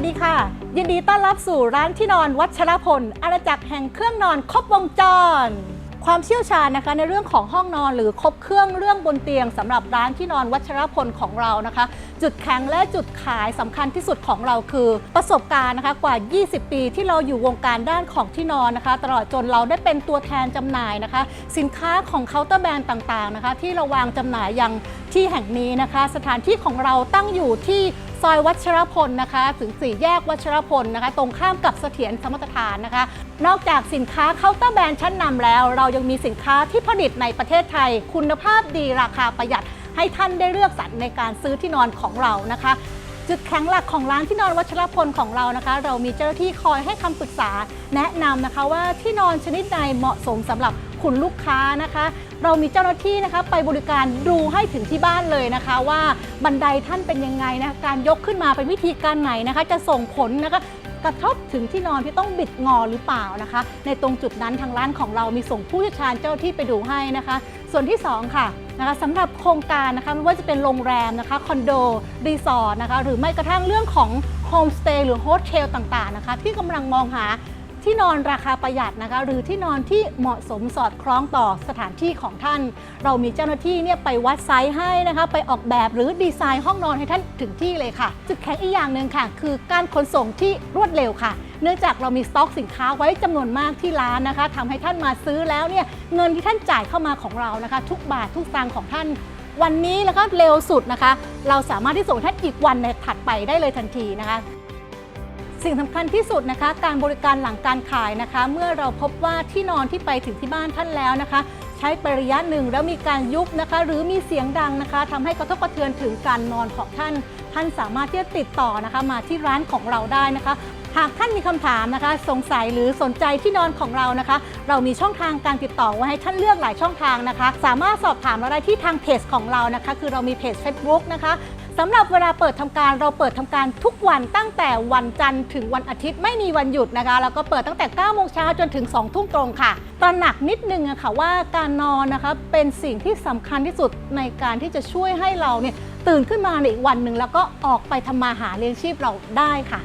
วัสดีค่ะ ยินดีต้อนรับสู่ร้านที่นอนวัชรพล อาณาจักรแห่งเครื่องนอนครบวงจร ความเชี่ยวชาญนะคะในเรื่องของห้องนอนหรือครบเครื่องเรื่องบนเตียงสำหรับร้านที่นอนวัชรพลของเรานะคะ จุดแข็งและจุดขายสำคัญที่สุดของเราคือ ประสบการณ์นะคะกว่า 20 ปีที่เราอยู่วงการด้านของที่นอนนะคะ ตลอดจนเราได้เป็นตัวแทนจำหน่ายนะคะ สินค้าของเคาน์เตอร์แบรนด์ต่างๆนะคะ ที่เราวางจำหน่ายยังที่แห่งนี้นะคะ สถานที่ของเราตั้งอยู่ที่ ซอยวัชรพลนะคะ ถึงสี่แยกวัชรพลนะคะ ตรงข้ามกับเสถียรสมรรถฐานนะคะ นอกจากสินค้าเคาน์เตอร์แบรนด์ชั้นนำแล้ว เรายังมีสินค้าที่ผลิตในประเทศไทย คุณภาพดีราคาประหยัด ให้ท่านได้เลือกสรรในการซื้อที่นอนของเรานะคะจุดแข็งหลักของร้านที่นอนวัชรพลของเรานะคะ เรามีเจ้าหน้าที่คอยให้คำปรึกษาแนะนำนะคะว่าที่นอนชนิดใดเหมาะสมสำหรับ คุณลูกค้านะคะ เรามีเจ้าหน้าที่นะคะไปบริการดูให้ถึงที่บ้านเลยนะคะ ว่าบันไดท่านเป็นยังไงนะคะการยกขึ้นมาเป็นวิธีการไหนนะคะ จะส่งผลนะคะกระทบถึงที่นอนที่ต้องบิดงอหรือเปล่านะคะ ในตรงจุดนั้นทางร้านของเรามีส่งผู้เชี่ยวชาญเจ้าที่ไปดูให้นะคะ ส่วนที่ 2 ค่ะนะคะสำหรับโครงการนะคะไม่ว่าจะเป็นโรงแรมนะคะคอนโดรีสอร์ทนะคะหรือไม่กระทั่งเรื่องของโฮมสเตย์หรือโฮสเทลต่างๆนะคะ ที่กำลังมองหา ที่นอนราคาประหยัดนะคะ หรือที่นอนที่เหมาะสมสอดคล้องต่อสถานที่ของท่าน เรามีเจ้าหน้าที่เนี่ยไปวัดไซส์ให้นะคะ ไปออกแบบหรือดีไซน์ห้องนอนให้ท่านถึงที่เลยค่ะ จุดแข็งอีกอย่างหนึ่งค่ะ คือการขนส่งที่รวดเร็วค่ะ เนื่องจากเรามีสต็อกสินค้าไว้จำนวนมากที่ร้านนะคะทำให้ท่านมาซื้อแล้วเนี่ยเงินที่ท่านจ่ายเข้ามาของเรานะคะ ทุกบาททุกสตางค์ของท่านวันนี้แล้วก็เร็วสุดนะคะ เราสามารถที่ส่งท่านอีกวันในถัดไปได้เลยทันทีนะคะ สิ่งสำคัญที่สุดนะคะ การบริการหลังการขายนะคะ เมื่อเราพบว่าที่นอนที่ไปถึงที่บ้านท่านแล้วนะคะ ใช้ไประยะหนึ่งแล้วมีการยุบนะคะ หรือมีเสียงดังนะคะทำให้กระทบกระเทือนถึงการนอนของท่าน ท่านสามารถที่จะติดต่อนะคะ มาที่ร้านของเราได้นะคะหากท่านมีคำถามนะคะ สงสัยหรือสนใจที่นอนของเรานะคะ เรามีช่องทางการติดต่อไว้ให้ท่านเลือกหลายช่องทางนะคะ สามารถสอบถามเราได้ที่ทางเพจของเรานะคะ คือเรามีเพจ Facebook นะคะ สำหรับเวลาเปิดทำการเราเปิดทำการทุกวันตั้งแต่วันจันทร์ถึงวันอาทิตย์ไม่มีวันหยุดนะคะ แล้วก็เปิดตั้งแต่9โมงเช้าจนถึง2ทุ่มตรงค่ะตระหนักนิดนึงอะค่ะว่าการนอนนะคะเป็นสิ่งที่สำคัญที่สุดในการที่จะช่วยให้เราเนี่ยตื่นขึ้นมาในอีกวันหนึ่งแล้วก็ออกไปทำมาหาเลี้ยงชีพเราได้ค่ะ